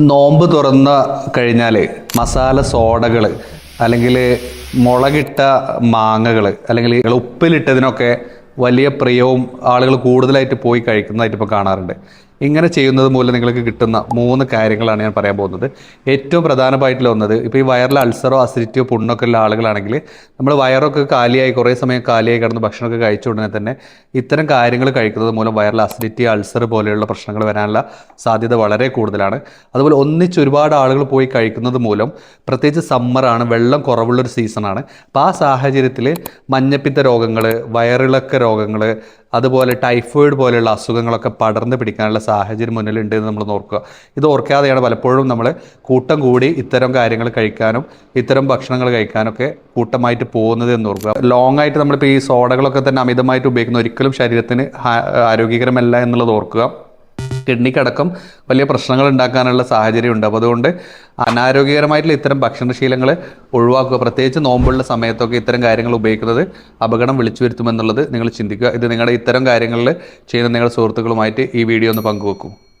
നോമ്പ് തുറന്ന കഴിഞ്ഞാൽ മസാല സോഡകൾ അല്ലെങ്കിൽ മുളകിട്ട മാങ്ങകൾ അല്ലെങ്കിൽ ഉപ്പിലിട്ടതിനൊക്കെ വലിയ പ്രിയവും ആളുകൾ കൂടുതലായിട്ട് പോയി കഴിക്കുന്നതായിട്ട് ഇപ്പോൾ കാണാറുണ്ട്. ഇങ്ങനെ ചെയ്യുന്നത് മൂലം നിങ്ങൾക്ക് കിട്ടുന്ന മൂന്ന് കാര്യങ്ങളാണ് ഞാൻ പറയാൻ പോകുന്നത്. ഏറ്റവും പ്രധാനമായിട്ടുള്ള ഒന്നത് ഇപ്പോൾ ഈ വയറിൽ അൾസറോ അസിഡിറ്റിയോ പുണ്ണൊക്കെ ഉള്ള ആളുകളാണെങ്കിൽ നമ്മൾ വയറൊക്കെ കാലിയായി കുറേ സമയം കാലിയായി കിടന്ന് ഭക്ഷണമൊക്കെ കഴിച്ച ഉടനെ തന്നെ ഇത്തരം കാര്യങ്ങൾ കഴിക്കുന്നത് മൂലം വയറിൽ അസിഡിറ്റി അൾസർ പോലെയുള്ള പ്രശ്നങ്ങൾ വരാനുള്ള സാധ്യത വളരെ കൂടുതലാണ്. അതുപോലെ ഒന്നിച്ച് ഒരുപാട് ആളുകൾ പോയി കഴിക്കുന്നത് മൂലം പ്രത്യേകിച്ച് സമ്മറാണ് വെള്ളം കുറവുള്ളൊരു സീസണാണ് അപ്പോൾ ആ സാഹചര്യത്തിൽ മഞ്ഞപ്പിത്ത രോഗങ്ങൾ വയറിളക്ക രോഗങ്ങൾ അതുപോലെ ടൈഫോയിഡ് പോലെയുള്ള അസുഖങ്ങളൊക്കെ പടർന്ന് പിടിക്കാനുള്ള സാഹചര്യം മുന്നിലുണ്ട് എന്ന് നമ്മൾ ഓർക്കുക. ഇത് ഓർക്കാതെയാണ് പലപ്പോഴും നമ്മൾ കൂട്ടം കൂടി ഇത്തരം കാര്യങ്ങൾ കഴിക്കാനും ഇത്തരം ഭക്ഷണങ്ങൾ കഴിക്കാനൊക്കെ കൂട്ടമായിട്ട് പോകുന്നത് എന്ന് ഓർക്കുക. ലോങ് ആയിട്ട് നമ്മളിപ്പോൾ ഈ സോഡകളൊക്കെ തന്നെ അമിതമായിട്ട് ഉപയോഗിക്കുന്ന ഒരിക്കലും ശരീരത്തിന് ആരോഗ്യകരമല്ല എന്നുള്ളത് ഓർക്കുക. കിഡ്നിക്കടക്കം വലിയ പ്രശ്നങ്ങൾ ഉണ്ടാക്കാനുള്ള സാഹചര്യമുണ്ട്. അപ്പോൾ അതുകൊണ്ട് അനാരോഗ്യകരമായിട്ടുള്ള ഇത്തരം ഭക്ഷണശീലങ്ങൾ ഒഴിവാക്കുക. പ്രത്യേകിച്ച് നോമ്പുള്ള സമയത്തൊക്കെ ഇത്തരം കാര്യങ്ങൾ ഉപയോഗിക്കുന്നത് അപകടം വിളിച്ചു വരുത്തുമെന്നുള്ളത് നിങ്ങൾ ചിന്തിക്കുക. ഇത് നിങ്ങളുടെ ഇത്തരം കാര്യങ്ങളിൽ ചെയ്യുന്ന നിങ്ങളുടെ സുഹൃത്തുക്കളുമായിട്ട് ഈ വീഡിയോ ഒന്ന് പങ്കുവെക്കും.